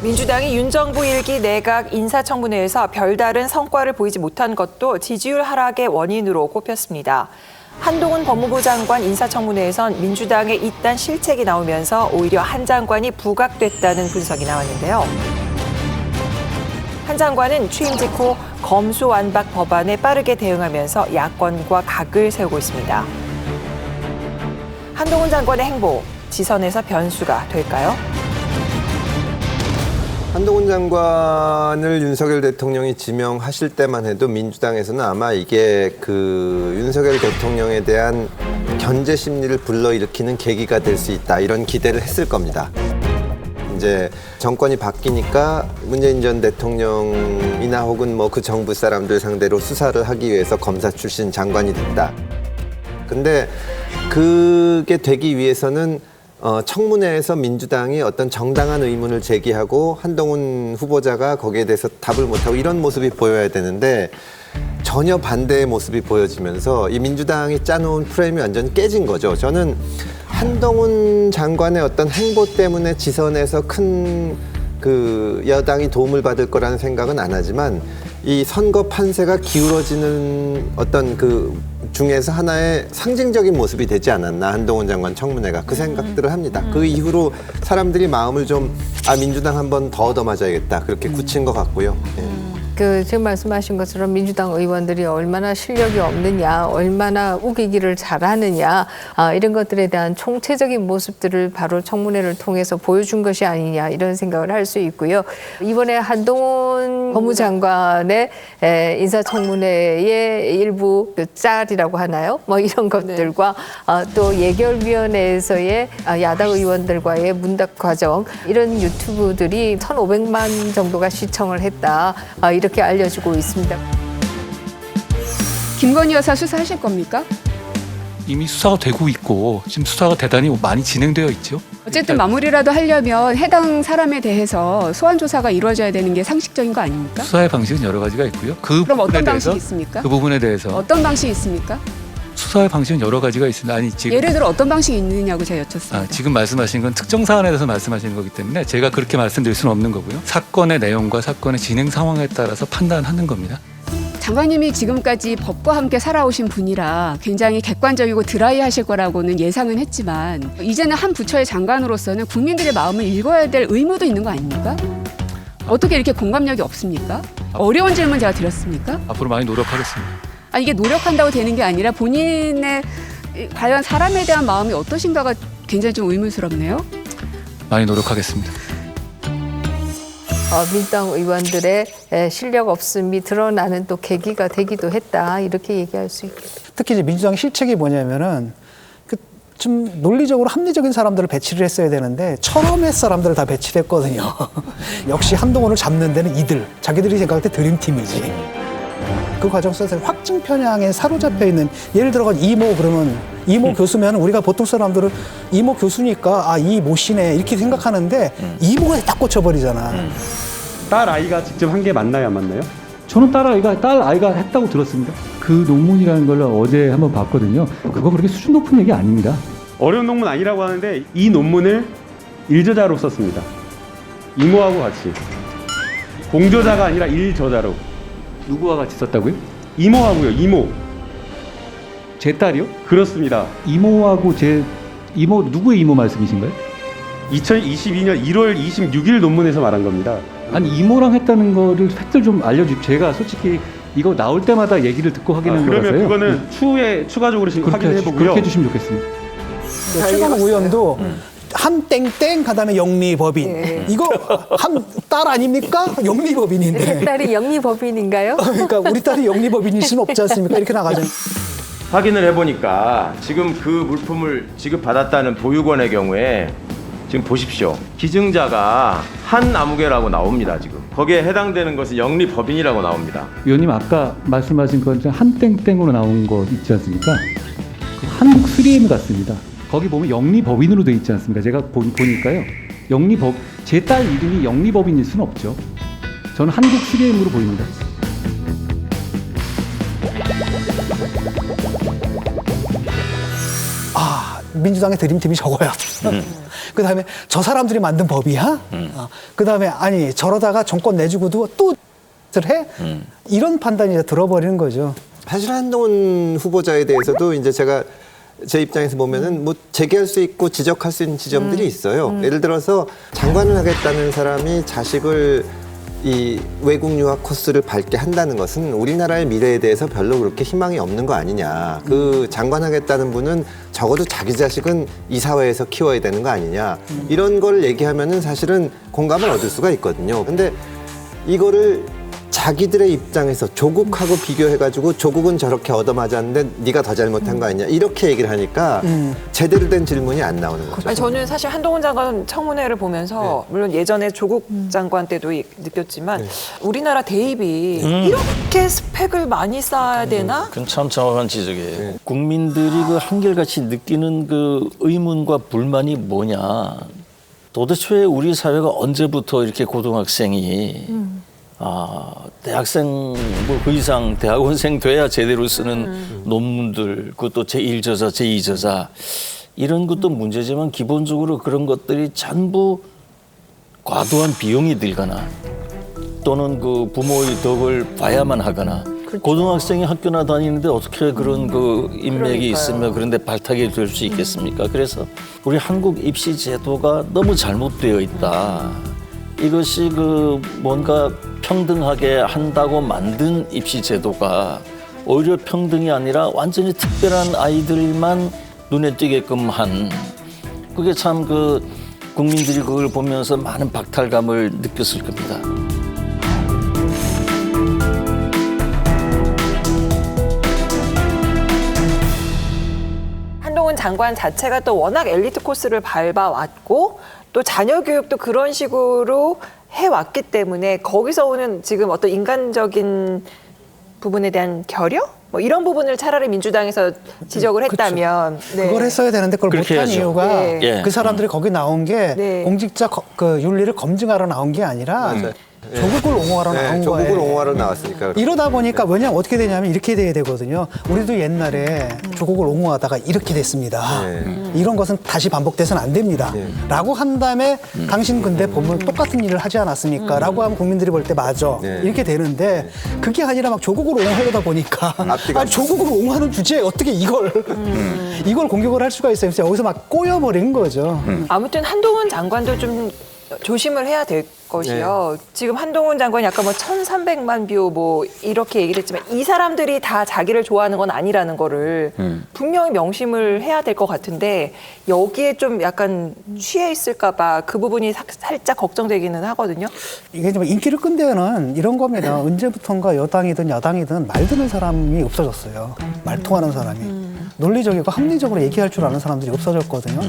민주당이 윤 정부 일기 내각 인사청문회에서 별다른 성과를 보이지 못한 것도 지지율 하락의 원인으로 꼽혔습니다. 한동훈 법무부 장관 인사청문회에선 민주당의 잇단 실책이 나오면서 오히려 한 장관이 부각됐다는 분석이 나왔는데요. 한 장관은 취임 직후 검수완박 법안에 빠르게 대응하면서 야권과 각을 세우고 있습니다. 한동훈 장관의 행보, 지선에서 변수가 될까요? 한동훈 장관을 윤석열 대통령이 지명하실 때만 해도 민주당에서는 아마 이게 그 윤석열 대통령에 대한 견제 심리를 불러일으키는 계기가 될 수 있다 이런 기대를 했을 겁니다. 이제 정권이 바뀌니까 문재인 전 대통령이나 혹은 뭐 그 정부 사람들 상대로 수사를 하기 위해서 검사 출신 장관이 됐다. 근데 그게 되기 위해서는 어, 청문회에서 민주당이 어떤 정당한 의문을 제기하고 한동훈 후보자가 거기에 대해서 답을 못하고 이런 모습이 보여야 되는데 전혀 반대의 모습이 보여지면서 이 민주당이 짜놓은 프레임이 완전 깨진 거죠. 저는 한동훈 장관의 어떤 행보 때문에 지선에서 큰 그 여당이 도움을 받을 거라는 생각은 안 하지만 이 선거 판세가 기울어지는 어떤 그 중에서 하나의 상징적인 모습이 되지 않았나 한동훈 장관 청문회가 그 생각들을 합니다. 그 이후로 사람들이 마음을 좀 아 민주당 한 번 더 얻어 맞아야겠다 그렇게 굳힌 것 같고요. 예. 그 지금 말씀하신 것처럼 민주당 의원들이 얼마나 실력이 없느냐, 얼마나 우기기를 잘하느냐 아, 이런 것들에 대한 총체적인 모습들을 바로 청문회를 통해서 보여준 것이 아니냐 이런 생각을 할 수 있고요. 이번에 한동훈 법무장관의 에, 인사청문회의 일부 그 짤이라고 하나요? 뭐 이런 것들과 아, 또 예결위원회에서의 아, 야당 의원들과의 문답 과정 이런 유튜브들이 1,500만 정도가 시청을 했다 아, 이렇게 알려지고 있습니다. 김건희 여사 수사하실 겁니까? 이미 수사가 되고 있고 지금 수사가 대단히 많이 진행되어 있죠. 어쨌든 마무리라도 하려면 해당 사람에 대해서 소환 조사가 이루어져야 되는 게 상식적인 거 아닙니까? 수사의 방식은 여러 가지가 있고요. 그 그럼 부분에 어떤 대해서 방식이 있습니까? 그 부분에 대해서 어떤 방식이 있습니까? 수사의 방식은 여러 가지가 있습니다. 아니 지금 예를 들어 어떤 방식이 있느냐고 제가 여쭙습니다. 아, 지금 말씀하신 건 특정 사안에 대해서 말씀하시는 거기 때문에 제가 그렇게 말씀드릴 수는 없는 거고요. 사건의 내용과 사건의 진행 상황에 따라서 판단하는 겁니다. 장관님이 지금까지 법과 함께 살아오신 분이라 굉장히 객관적이고 드라이하실 거라고는 예상은 했지만 이제는 한 부처의 장관으로서는 국민들의 마음을 읽어야 될 의무도 있는 거 아닙니까? 어떻게 이렇게 공감력이 없습니까? 어려운 질문 제가 드렸습니까? 앞으로 많이 노력하겠습니다. 아 이게 노력한다고 되는 게 아니라 본인의 이- 과연 사람에 대한 마음이 어떠신가가 굉장히 좀 의문스럽네요. 많이 노력하겠습니다. 어, 민주당 의원들의 에, 실력 없음이 드러나는 또 계기가 되기도 했다 이렇게 얘기할 수 있겠죠. 특히 이제 민주당 실책이 뭐냐면은 그좀 논리적으로 합리적인 사람들을 배치를 했어야 되는데 철험의 사람들을 다 배치를 했거든요. 역시 한동훈을 잡는 데는 이들 자기들이 생각할 때 드림팀이지. 그 과정 속에서 확증 편향에 사로잡혀 있는 예를 들어 이모 그러면 이모 교수면 우리가 보통 사람들은 이모 교수니까 아 이 모 씨네 이렇게 생각하는데 이모가 딱 꽂혀버리잖아. 딸 아이가 직접 한 게 맞나요, 안 맞나요? 저는 딸 아이가 딸 아이가 했다고 들었습니다. 그 논문이라는 걸 어제 한번 봤거든요. 그거 그렇게 수준 높은 얘기 아닙니다. 어려운 논문 아니라고 하는데 이 논문을 일저자로 썼습니다. 이모하고 같이 공저자가 아니라 일저자로 누구와 같이 썼다고요? 이모하고요, 이모 제 딸이요? 그렇습니다. 이모하고 제 이모 누구의 이모 말씀이신가요? 2022년 1월 26일 논문에서 말한 겁니다. 아니 이모랑 했다는 거를 팩트를 좀 알려주. 제가 솔직히 이거 나올 때마다 얘기를 듣고 아, 확인한 그러면 거라서요. 그거는 추후에 추가적으로 지금 그렇게, 확인해 해주, 보고요. 그렇게 해주시면 좋겠습니다. 최강 의원도 한 땡땡 그다음에 영리법인 이거 한 딸 아닙니까 영리법인인데 딸이 영리법인인가요? 그러니까 우리 딸이 영리법인일 수는 없지 않습니까 이렇게 나가죠. 확인을 해보니까 지금 그 물품을 지급받았다는 보육원의 경우에 지금 보십시오. 기증자가 한 아무개라고 나옵니다, 지금. 거기에 해당되는 것은 영리법인이라고 나옵니다. 위원님 아까 말씀하신 것처럼 한땡땡으로 나온 거 있지 않습니까? 그 한국 3M 같습니다. 거기 보면 영리법인으로 돼 있지 않습니까? 제가 보, 보니까요. 영리법 제 딸 이름이 영리법인일 수는 없죠. 저는 한국 3M으로 보입니다. 아 민주당의 드림팀이 저거야. 그 다음에 저 사람들이 만든 법이야? 어, 그 다음에 아니 저러다가 정권 내주고도 또 해? 이런 판단이 들어버리는 거죠. 사실 한동훈 후보자에 대해서도 이제 제가 제 입장에서 보면은 뭐 제기할 수 있고 지적할 수 있는 지점들이 있어요. 예를 들어서 장관을 하겠다는 사람이 자식을 이 외국 유학 코스를 밟게 한다는 것은 우리나라의 미래에 대해서 별로 그렇게 희망이 없는 거 아니냐. 그 장관 하겠다는 분은 적어도 자기 자식은 이 사회에서 키워야 되는 거 아니냐. 이런 걸 얘기하면은 사실은 공감을 얻을 수가 있거든요. 근데 이거를 자기들의 입장에서 조국하고 비교해가지고 조국은 저렇게 얻어맞았는데 네가 더 잘못한 거 아니냐? 이렇게 얘기를 하니까 제대로 된 질문이 안 나오는 거죠. 아니, 저는 사실 한동훈 장관 청문회를 보면서 물론 예전에 조국 장관 때도 이- 느꼈지만 우리나라 대입이 이렇게 스펙을 많이 쌓아야 되나? 그건 참 정확한 지적이에요. 국민들이 그 한결같이 느끼는 그 의문과 불만이 뭐냐. 도대체 우리 사회가 언제부터 이렇게 고등학생이 아, 대학생 뭐 그 이상 대학원생 돼야 제대로 쓰는 논문들 그것도 제1 저자, 제2 저자 이런 것도 문제지만 기본적으로 그런 것들이 전부 과도한 비용이 들거나 또는 그 부모의 덕을 봐야만 하거나 고등학생이 학교나 다니는데 어떻게 그런 그 인맥이 있으면 그런데 발탁이 될 수 있겠습니까? 그래서 우리 한국 입시 제도가 너무 잘못되어 있다. 이것이 그 뭔가 평등하게 한다고 만든 입시 제도가 오히려 평등이 아니라 완전히 특별한 아이들만 눈에 띄게끔 한 그게 참 그 국민들이 그걸 보면서 많은 박탈감을 느꼈을 겁니다. 한동훈 장관 자체가 또 워낙 엘리트 코스를 밟아왔고 또 자녀 교육도 그런 식으로 해왔기 때문에 거기서 오는 지금 어떤 인간적인 부분에 대한 결여? 뭐 이런 부분을 차라리 민주당에서 지적을 했다면 네. 그걸 했어야 되는데 그걸 그렇게 못한 해야죠. 이유가 네. 예. 그 사람들이 거기 나온 게 네. 공직자 거- 그 윤리를 검증하러 나온 게 아니라 맞아요. 조국을 옹호하러 네, 나온 조국을 거예요. 옹호하러 나왔으니까. 이러다 보니까 뭐냐면 어떻게 되냐면 이렇게 돼야 되거든요. 우리도 옛날에 조국을 옹호하다가 이렇게 됐습니다. 네. 이런 것은 다시 반복돼서는 안 됩니다. 네. 라고 한 다음에 당신 근데 보면 똑같은 일을 하지 않았습니까? 라고 하면 국민들이 볼 때 맞아. 네. 이렇게 되는데 그게 아니라 막 조국을 옹호하려다 보니까 앞뒤가 아니, 조국을 옹호하는 주제에 어떻게 이걸 이걸 공격을 할 수가 있어요. 그래서 여기서 막 꼬여버린 거죠. 아무튼 한동훈 장관도 좀 조심을 해야 될 것이요. 지금 한동훈 장관이 아까 뭐 1,300만 뷰 뭐 이렇게 얘기를 했지만 이 사람들이 다 자기를 좋아하는 건 아니라는 거를 분명히 명심을 해야 될 것 같은데 여기에 좀 약간 취해 있을까 봐 그 부분이 사- 살짝 걱정되기는 하거든요. 이게 좀 인기를 끈 데는 이런 겁니다. 언제부턴가 여당이든 야당이든 말 듣는 사람이 없어졌어요. 말 통하는 사람이. 논리적이고 합리적으로 얘기할 줄 아는 사람들이 없어졌거든요.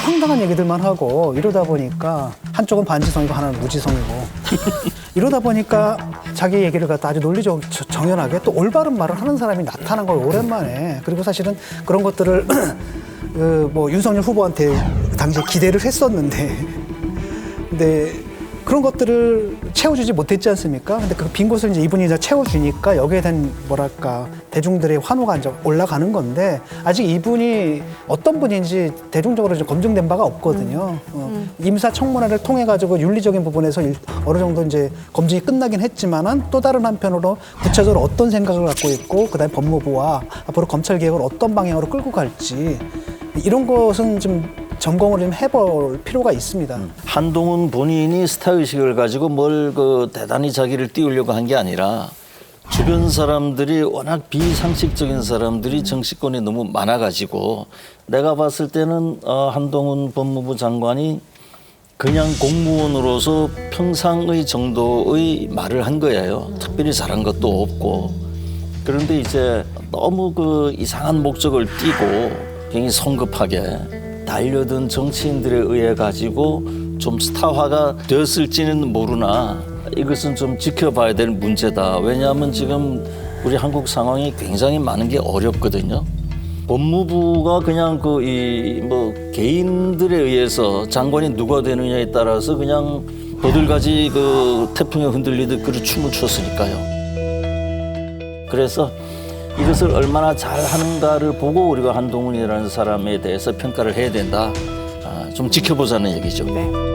다 황당한 얘기들만 하고 이러다 보니까 한쪽은 반지성이고 하나는 무지성이고. 이러다 보니까 자기 얘기를 갖다 아주 논리적 저- 정연하게 또 올바른 말을 하는 사람이 나타난 걸 오랜만에. 그리고 사실은 그런 것들을 그 뭐 윤석열 후보한테 당시에 기대를 했었는데. 근데 그런 것들을 채워주지 못했지 않습니까? 근데 그 빈 곳을 이제 이분이 이제 채워주니까 여기에 대한 뭐랄까 대중들의 환호가 이제 올라가는 건데 아직 이분이 어떤 분인지 대중적으로 이제 검증된 바가 없거든요. 어, 임사청문회를 통해 가지고 윤리적인 부분에서 일- 어느 정도 이제 검증이 끝나긴 했지만은 또 다른 한편으로 구체적으로 어떤 생각을 갖고 있고 그다음에 법무부와 앞으로 검찰 개혁을 어떤 방향으로 끌고 갈지 이런 것은 좀 점검을 좀 해볼 필요가 있습니다. 한동훈 본인이 스타 의식을 가지고 뭘 그 대단히 자기를 띄우려고 한 게 아니라 주변 사람들이 워낙 비상식적인 사람들이 정치권에 너무 많아가지고 내가 봤을 때는 어, 한동훈 법무부 장관이 그냥 공무원으로서 평상의 정도의 말을 한 거예요. 특별히 잘한 것도 없고. 그런데 이제 너무 그 이상한 목적을 띠고 굉장히 성급하게 달려든 정치인들에 의해 가지고 좀 스타화가 되었을지는 모르나 이것은 좀 지켜봐야 될 문제다. 왜냐하면 지금 우리 한국 상황이 굉장히 많은 게 어렵거든요. 법무부가 그냥 그 이 뭐 개인들에 의해서 장관이 누가 되느냐에 따라서 그냥 버들가지 그 태풍에 흔들리듯 그런 춤을 췄으니까요. 그래서 이것을 얼마나 잘하는가를 보고 우리가 한동훈이라는 사람에 대해서 평가를 해야 된다. 아, 좀 지켜보자는 얘기죠. 네.